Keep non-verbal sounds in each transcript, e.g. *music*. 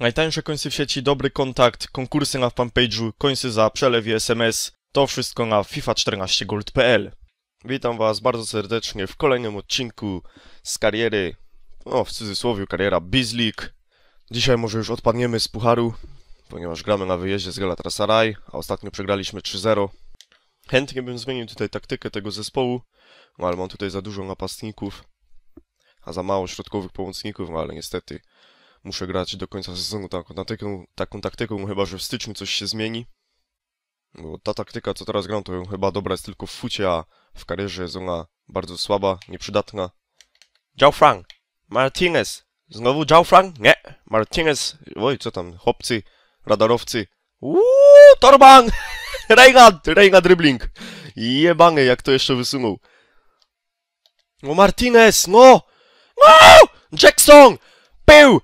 Najtańsze końce w sieci, dobry kontakt, konkursy na fanpage'u, końce za przelew i SMS. To wszystko na FIFA14gold.pl. Witam Was bardzo serdecznie w kolejnym odcinku z kariery, no w cudzysłowie kariera Bizleague. Dzisiaj może już odpadniemy z pucharu, ponieważ gramy na wyjeździe z Galatasaray, a ostatnio przegraliśmy 3-0. Chętnie bym zmienił tutaj taktykę tego zespołu, no ale mam tutaj za dużo napastników, a za mało środkowych pomocników, no ale niestety muszę grać do końca sezonu taką taktyką, taką taktyką chyba że w styczniu coś się zmieni. Bo ta taktyka, co teraz gram, to chyba dobra jest tylko w fucie, a w karierze jest ona bardzo słaba, nieprzydatna. Joe Frank! Martinez! Znowu Joe Frank? Nie! Martinez! Oj, co tam, chłopcy, radarowcy. Uuu, Torban! *laughs* Reina, Reina dribbling! Jebany, jak to jeszcze wysunął. No Martinez, no! No! Jackson! Pył!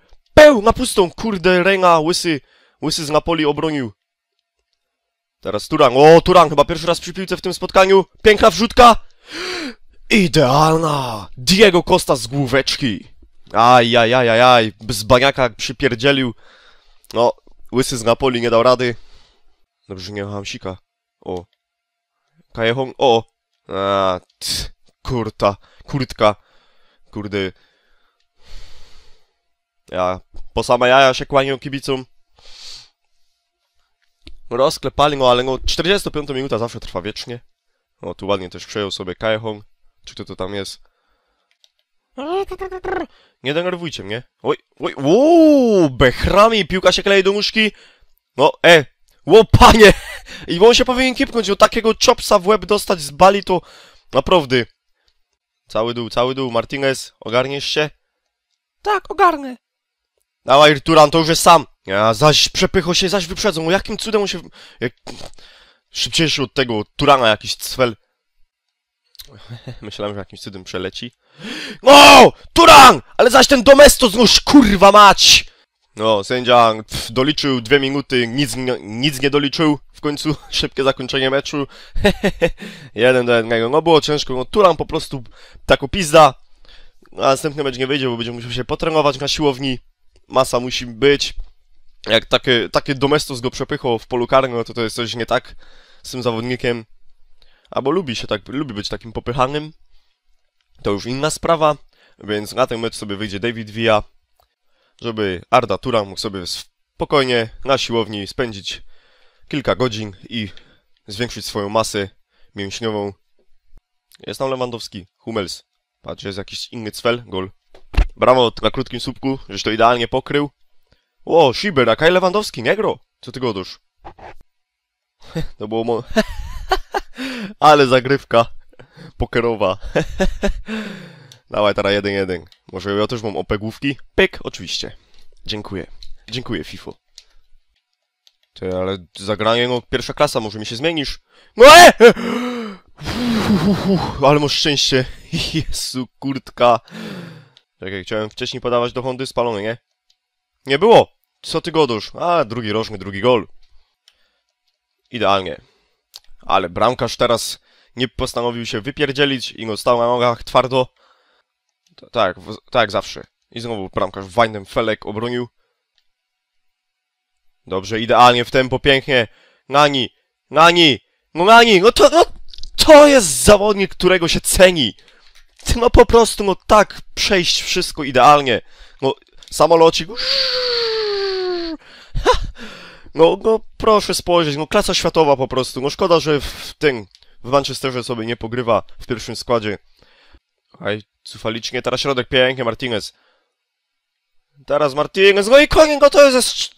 Pył! Na pustą! Kurde, Reina, łysy, łysy z Napoli obronił. Teraz Turan. O, Turan chyba pierwszy raz przy piłce w tym spotkaniu. Piękna wrzutka. Idealna! Diego Costa z główeczki. Aj, aj, aj, aj, aj. Z baniaka przypierdzielił. No, łysy z Napoli nie dał rady. Dobrze, nie ma Hamsika. O. Kajehong. O! A, t, kurta. Kurtka. Kurde. Ja, po same jaja się kłanią kibicom. Rozklepali, no ale no 45 minuta zawsze trwa wiecznie. O, tu ładnie też przejął sobie Kajehong. Czy kto to tam jest? Nie denerwujcie mnie. Oj, oj, uuu, bechrami, piłka się klei do nóżki. No, e, ło, panie! *laughs* I on się powinien kipnąć, o takiego chopsa w łeb dostać z bali to naprawdę. Cały dół, cały dół, Martinez, ogarniesz się? Tak, ogarnę. Dawaj, Turan, to już jest sam. Ja, zaś przepychał się, zaś wyprzedzą. Jakim cudem on się... Jak... Szybciejszy od tego Turana jakiś cwel. *laughs* Myślałem, że jakimś cudem przeleci. No! Turan! Ale zaś ten Domestos, no kurwa mać! No, sędzia pf, doliczył dwie minuty, nic, nic nie doliczył. W końcu *laughs* szybkie zakończenie meczu. *laughs* Jeden do jednego. No było ciężko, no Turan po prostu taką pizda. A następny mecz nie wyjdzie, bo będzie musiał się potrenować na siłowni. Masa musi być. Jak takie, takie Domestos go przepychał w polu karnym, no to to jest coś nie tak z tym zawodnikiem. Albo lubi się tak, lubi być takim popychanym. To już inna sprawa. Więc na ten mecz sobie wyjdzie David Villa, żeby Arda Turan mógł sobie spokojnie na siłowni spędzić kilka godzin i zwiększyć swoją masę mięśniową. Jest tam Lewandowski, Hummels. Patrz, jest jakiś inny cwel, gol. Brawo na krótkim słupku, żeś to idealnie pokrył. O, Schieber, a Kaj Lewandowski, nie gro? Co ty godasz? *laughs* To było mo... *laughs* Ale zagrywka pokerowa. *laughs* Dawaj, teraz jeden jeden. Może ja też mam opegłówki? Pyk, oczywiście. Dziękuję. Dziękuję, FIFO. Ty, ale zagranie, no, pierwsza klasa, może mi się zmienisz? No e! *gasps* Ale masz szczęście. Jezu, kurtka. Czekaj, chciałem wcześniej podawać do Hondy spalony, nie? Nie było! Co ty godasz? A, drugi rożny, drugi gol. Idealnie. Ale bramkarz teraz nie postanowił się wypierdzielić i no stał na nogach twardo. Tak, tak jak zawsze. I znowu bramkarz Wajnem Felek obronił. Dobrze, idealnie w tempo, pięknie. Nani, Nani, no Nani, no to, no, to jest zawodnik, którego się ceni. No po prostu, no tak, przejść wszystko idealnie. No, samolocik. No, no, proszę spojrzeć, no klasa światowa po prostu. No szkoda, że w tym, w Manchesterze sobie nie pogrywa w pierwszym składzie. Aj, cufalicznie, teraz środek pięknie, Martinez. Teraz Martinez, no i koniec, no to jest...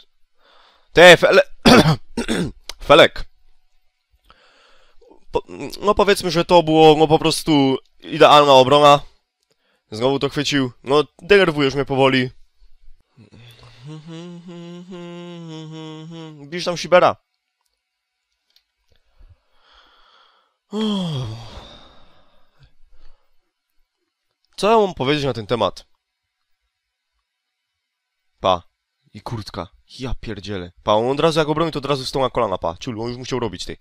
Te, Fele... *clears throat* Felek. Po, no powiedzmy, że to było no po prostu idealna obrona. Znowu to chwycił. No, denerwujesz mnie powoli. Bisz tam Shibera. Co ja mam powiedzieć na ten temat? Pa. I kurtka. Ja pierdzielę. Pa, on od razu jak obroni, to od razu wstał na kolana, pa. Ciul, on już musiał robić, tej.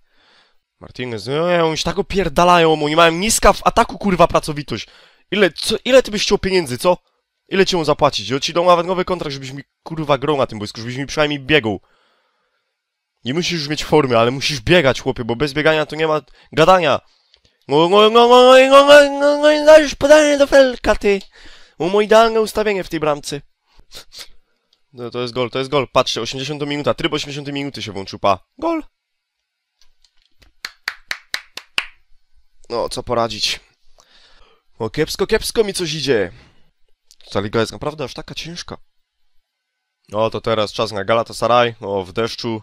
Martinez, nie, oni się tak opierdalają, oni mają niska w ataku, kurwa, pracowitość. Ile, co, ile ty byś chciał pieniędzy, co? Ile ci mu zapłacić? Ja ci dał nawet nowy kontrakt, żebyś mi, kurwa, grał na tym boisku, żebyś mi przynajmniej biegł. Nie musisz już mieć formy, ale musisz biegać, chłopie, bo bez biegania to nie ma gadania. No, no, no, no, no, no, no, no, no, no, no, no, no, no, no, no, no, no, no, No, to jest gol, to jest gol. Patrzcie, 80 minuta, tryb 80 minuty się włączył, pa. Gol. No, co poradzić. O, kiepsko, kiepsko mi coś idzie. Ta liga jest naprawdę aż taka ciężka. No to teraz czas na Galatasaray, o w deszczu.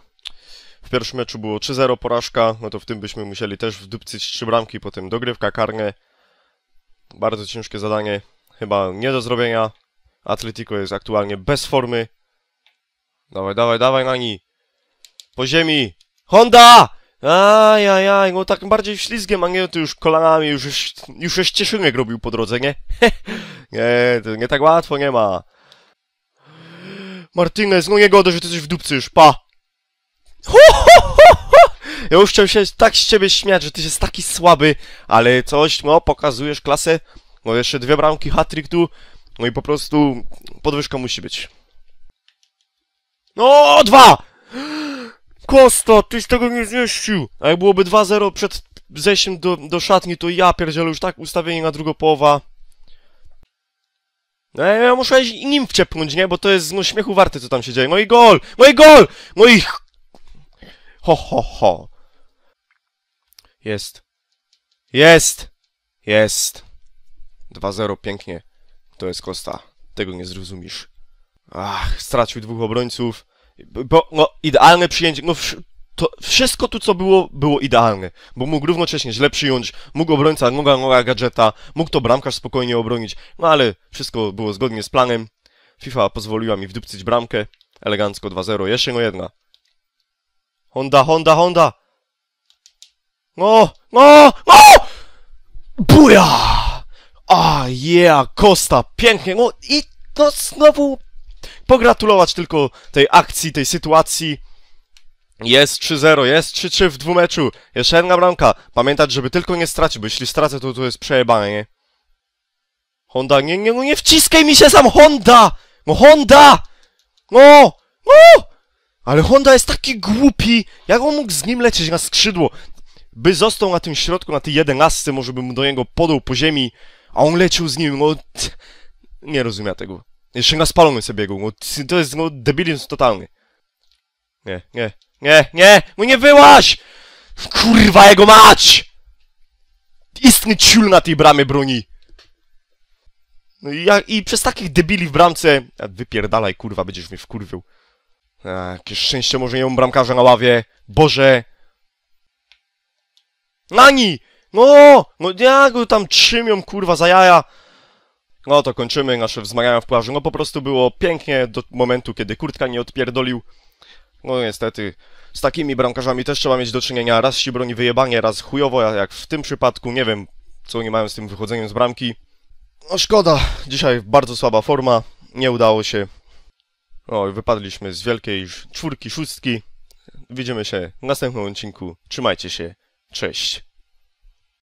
W pierwszym meczu było 3-0 porażka, no to w tym byśmy musieli też wdupcyć trzy bramki, potem dogrywka karne. Bardzo ciężkie zadanie, chyba nie do zrobienia. Atletico jest aktualnie bez formy. Dawaj, dawaj, dawaj Nani. Po ziemi. Honda! Ajajaj, no tak bardziej ślizgiem, a nie to już kolanami, już, już, już już cieszynek robił po drodze, nie? *laughs* nie, to nie tak łatwo nie ma. Martinez, no nie godę, że ty coś wdupcysz, pa! Ho, ho, ho, ho! Ja już chciałem się tak z ciebie śmiać, że ty jest taki słaby, ale coś, no, pokazujesz klasę. No jeszcze dwie bramki, hat-trick tu, no i po prostu podwyżka musi być. No, dwa! Kosta, tyś tego nie zmieścił! A jak byłoby 2-0 przed zejściem do, do szatni, to ja pierdzielę już tak ustawienie na drugą połowa. No ja muszę nim wciepnąć, nie? Bo to jest no śmiechu warte, co tam się dzieje. No i gol! No i gol! No i... Ho, ho, ho. Jest. Jest! Jest. 2-0, pięknie. To jest Kosta. Tego nie zrozumiesz. Ach, stracił dwóch obrońców. Bo, no, idealne przyjęcie. No, to wszystko tu, co było, było idealne. Bo mógł równocześnie źle przyjąć, mógł obrońca, noga, noga gadżeta, mógł to bramkarz spokojnie obronić. No ale wszystko było zgodnie z planem. FIFA pozwoliła mi wdupcyć bramkę. Elegancko 2-0. Jeszcze no jedna. Honda, Honda, Honda! No, no, no! Buja! A, yeah, Costa, pięknie. No i to znowu pogratulować tylko tej akcji, tej sytuacji. Jest 3-0, jest 3-3 w dwumeczu. Jeszcze jedna bramka. Pamiętać, żeby tylko nie stracić, bo jeśli stracę, to to jest przejebane, nie? Honda, nie, nie, no nie wciskaj mi się sam, Honda! No Honda! No! No! Ale Honda jest taki głupi! Jak on mógł z nim lecieć na skrzydło? By został na tym środku, na tej jedenastce, może bym do niego podał po ziemi, a on leciał z nim, no... Nie rozumiem tego. Jeszcze na spalony sobie biegł, no, to jest, no, debilizm totalny. Nie, nie, nie, nie, no nie wyłaś! Kurwa jego mać! Istny ciul na tej bramie broni. No i, ja, i przez takich debili w bramce... Wypierdalaj, kurwa, będziesz mnie wkurwił. A, jakie szczęście, może nie mam bramkarza na ławie. Boże! Nani! No! No jak go tam trzymią, kurwa, za jaja. No to kończymy nasze wzmagania w plaży. No po prostu było pięknie do momentu, kiedy kurtka nie odpierdolił. No niestety, z takimi bramkarzami też trzeba mieć do czynienia. Raz się broni wyjebanie, raz chujowo, jak w tym przypadku. Nie wiem, co oni mają z tym wychodzeniem z bramki. No szkoda, dzisiaj bardzo słaba forma, nie udało się. O, wypadliśmy z wielkiej czwórki, szóstki. Widzimy się w następnym odcinku. Trzymajcie się, cześć.